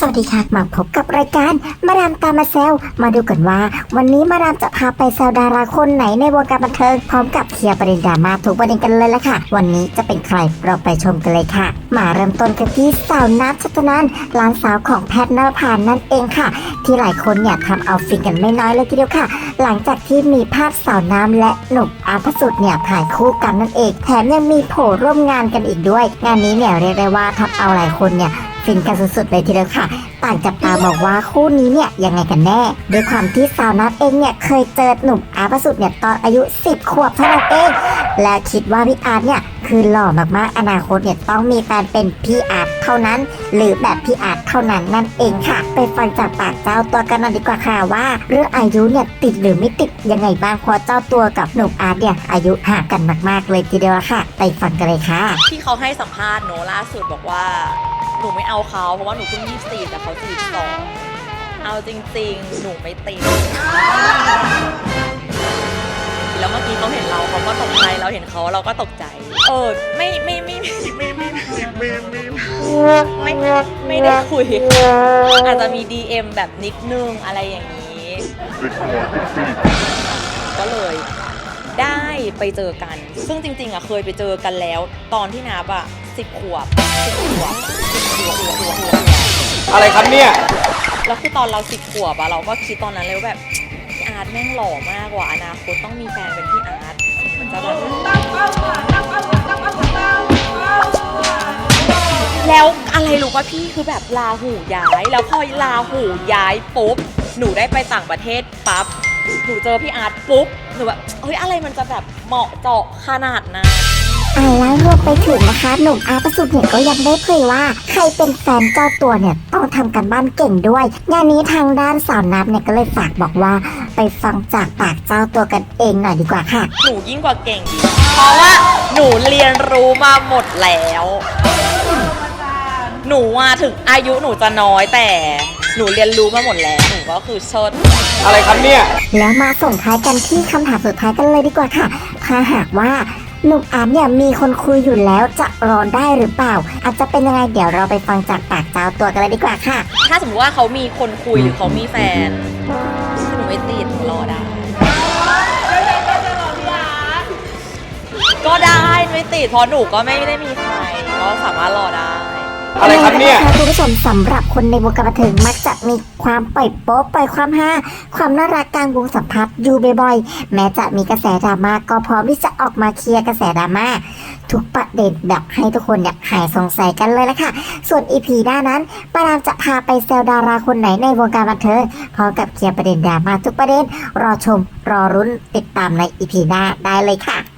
สวัสดีค่ะมาพบกับรายการมาดามตามาแซวมาดูกันว่า วันนี้มาดามจะพาไปแซวดาราคนไหนในวงการบันเทิงพร้อมกับเคลียร์ประเด็นดราม่าทุกประเด็นกันเลยละค่ะ วันนี้จะเป็นใครเราไปชมกันเลยค่ะ มาเริ่มต้นกันที่สาวนัทชัตนันหลานสาวของแพทย์นภานั่นเองค่ะ ที่หลายคนเนี่ยทำเอาฟินกันไม่น้อยเลยทีเดียวค่ะ หลังจากที่มีภาพสาวน้ำและหนุ่มอาพสุดเนี่ยถ่ายคู่กันนั่นเอง แถมยังมีโผล่ร่วมงานกันอีกด้วย งานนี้เนี่ยเรียกได้ว่าทำเอาหลายคนเนี่ย ฟินกันสุดๆเลยทีเดียวค่ะ ต่างจับตามองว่าคู่นี้เนี่ยยังไงกันแน่ด้วยความที่สาวนัทเองเนี่ยเคยเจอหนุ่มอาร์ตพระสุดเนี่ยตอนอายุ 10 ขวบเท่านั้นเอง และคิดว่าพี่อาร์ตเนี่ยคือหล่อมากๆอนาคตเนี่ยต้องมีแฟนเป็นพี่อาร์ตเท่านั้น หรือแบบพี่อาร์ตเท่านั้นนั่นเองค่ะ ไปฟังจากปากเจ้าตัวกันหน่อยดีกว่าค่ะว่า เรื่องอายุเนี่ยติดหรือไม่ติดยังไงบ้างพราะเจ้าตัวกับหนุ่มอาร์ตเนี่ยอายุห่างกันมาก ๆ เลยทีเดียวค่ะ ไปฟังกันเลยค่ะ ที่เขาให้สัมภาษณ์โนล่าสุดบอกว่า หนูไม่เอาเขาเพราะว่าหนูเพิ่งยี่สิบแต่เขาสี่สองเอาจริงๆ หนูไม่ติด แล้วเมื่อกี้เขาเห็นเราเขาก็ตกใจเราเห็นเขาเราก็ตกใจ เออไม่ไม่ไม่ไม่ไม่ไม่ได้คุย อาจจะมี DM แบบนิดนึงอะไรอย่างนี้ ก็เลยได้ไปเจอกัน ซึ่งจริง ๆอะเคยไปเจอกันแล้ว ตอนที่นับอะสิบขวบสิบขวบ อะไรครับเนี่ยแล้วคือตอนเราสิบขวบอะเราก็คิดตอนนั้นเลยว่าแบบพี่อาร์ตแม่งหล่อมากกว่าอนาคตต้องมีแฟนเป็นพี่อาร์ตมันจะแบบแล้วอะไรรู้ป่ะพี่คือแบบลาหูย้าย แล้วพอลาหูย้ายปุ๊บหนูได้ไปต่างประเทศปั๊บหนูเจอพี่อาร์ตปุ๊บหนูแบบเฮ้ยอะไรมันจะแบบเหมาะเจาะขนาดนั้น อ่าแล้วรวมไปถึงนะคะหนุ่มอาร์ตประสุทธิ์เนี่ยก็ยังได้เผยว่า ใครเป็นแฟนเจ้าตัวเนี่ยต้องทำกันบ้านเก่งด้วย งานนี้ทางด้านสาวนับเนี่ยก็เลยฝากบอกว่า ไปฟังจากปากเจ้าตัวกันเองหน่อยดีกว่าค่ะ หนูยิ่งกว่าเก่งอีกเพราะว่าหนูเรียนรู้มาหมดแล้ว หนูว่าถึงอายุหนูจะน้อยแต่หนูเรียนรู้มาหมดแล้วหนูก็คือเชิดอะไรครับเนี่ย แล้วมาส่งท้ายกันที่คำถามสุดท้ายกันเลยดีกว่าค่ะ ถ้าหากว่า หนุ่มอาร์มเนี่ยมีคนคุยอยู่แล้วจะรอได้หรือเปล่า อาจจะเป็นยังไงเดี๋ยวเราไปฟังจากปากเจ้าตัวกันเลยดีกว่าค่ะ ถ้าสมมติว่าเขามีคนคุยหรือเขามีแฟนหนูไม่ติดรอได้ก็ได้ไม่ติดเพราะหนูก็ไม่ได้มีใครก็สามารถรอได้ ครับเนี่ย คุณผู้ชมสำหรับคนในวงการบันเทิงมักจะมีความปล่อยโป๊ะปล่อยความฮาความน่ารักกลางวงสัมพัทธ์อยู่บ่อยๆแม้จะมีกระแสดราม่าก็พร้อมที่จะออกมาเคลียร์กระแสดราม่าทุกประเด็นแบบให้ทุกคนเนี่ยหายสงสัยกันเลยละค่ะ ส่วนอีพีหน้านั้นปารามจะพาไปแซวดาราคนไหนในวงการบันเทิงพร้อมกับเคลียร์ประเด็นดราม่าทุกประเด็น รอชม รอรุ้นติดตามในอีพีหน้าได้เลยค่ะ